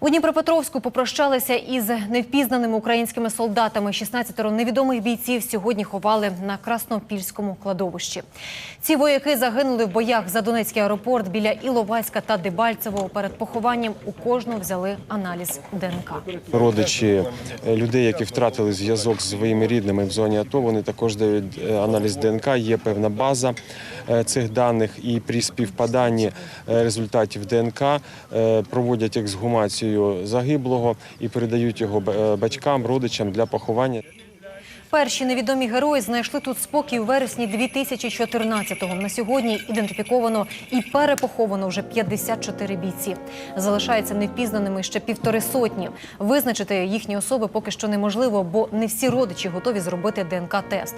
У Дніпропетровську попрощалися із невпізнаними українськими солдатами. 16 невідомих бійців сьогодні ховали на Краснопільському кладовищі. Ці вояки загинули в боях за Донецький аеропорт біля Іловайська та Дебальцевого. Перед похованням у кожного взяли аналіз ДНК. Родичі е, людей, які втратили зв'язок з своїми рідними в зоні АТО, вони також дають е, аналіз ДНК. Є певна база цих даних, і при співпаданні е, результатів ДНК е, проводять ексгумацію загиблого і передають його е, батькам, родичам для поховання. Перші невідомі герої знайшли тут спокій у вересні 2014-го. На сьогодні ідентифіковано і перепоховано вже 54 бійці. Залишаються невпізнаними ще півтори сотні. Визначити їхні особи поки що неможливо, бо не всі родичі готові зробити ДНК-тест.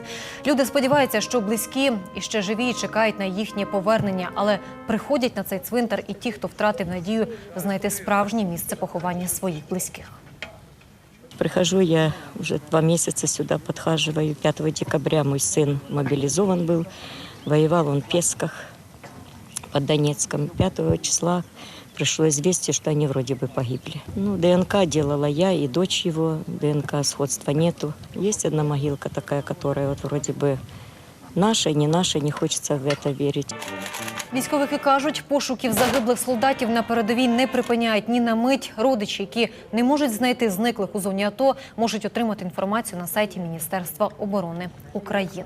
Люди сподіваються, що близькі і ще живі чекають на їхнє повернення, але приходять на цей цвинтар і ті, хто втратив надію знайти справжнє місце поховання своїх близьких Прихожу я уже два месяца сюда, подхаживаю. 5 декабря мой сын мобилизован был. Воевал он в Песках под Донецком. 5 числа пришло известие, что они вроде бы погибли. Ну, ДНК делала я и дочь его. ДНК сходства нету. Есть одна могилка такая, которая вот вроде бы наша, не наше, не хочеться в це вірити. Військовики кажуть, пошуків загиблих солдатів на передовій не припиняють ні на мить. Родичі, які не можуть знайти зниклих у зоні АТО, можуть отримати інформацію на сайті Міністерства оборони України.